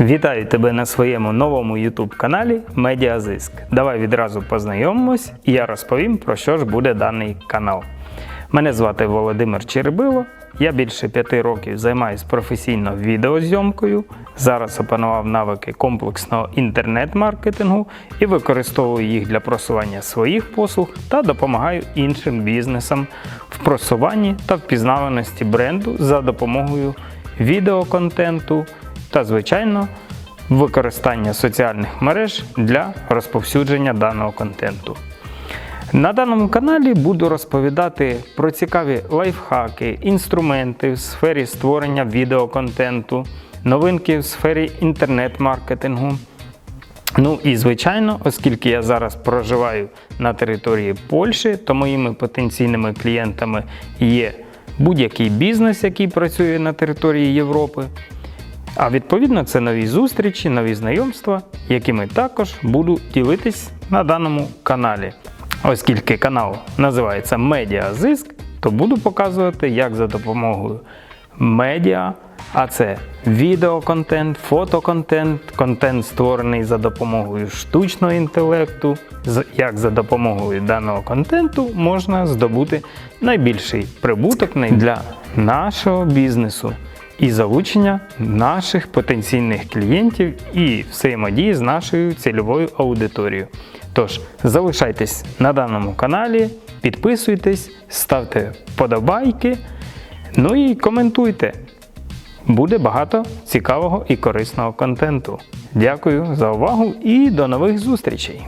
Вітаю тебе на своєму новому YouTube каналі Медіазиск. Давай відразу познайомимось і я розповім про що ж буде даний канал. Мене звати Володимир Черебило. Я більше п'яти років займаюся професійно відеозйомкою. Зараз опанував навики комплексного інтернет-маркетингу і використовую їх для просування своїх послуг та допомагаю іншим бізнесам в просуванні та впізнаваності бренду за допомогою відеоконтенту та, звичайно, використання соціальних мереж для розповсюдження даного контенту. На даному каналі буду розповідати про цікаві лайфхаки, інструменти в сфері створення відеоконтенту, новинки в сфері інтернет-маркетингу. Ну і звичайно, оскільки я зараз проживаю на території Польщі, то моїми потенційними клієнтами є будь-який бізнес, який працює на території Європи. А відповідно, це нові зустрічі, нові знайомства, якими також буду ділитись на даному каналі. Оскільки канал називається Медіазиск, то буду показувати, як за допомогою медіа, а це відеоконтент, фотоконтент, контент створений за допомогою штучного інтелекту, як за допомогою даного контенту можна здобути найбільший прибуток для нашого бізнесу і залучення наших потенційних клієнтів і взаємодії з нашою цільовою аудиторією. Тож залишайтесь на даному каналі, підписуйтесь, ставте вподобайки, ну і коментуйте. Буде багато цікавого і корисного контенту. Дякую за увагу і до нових зустрічей!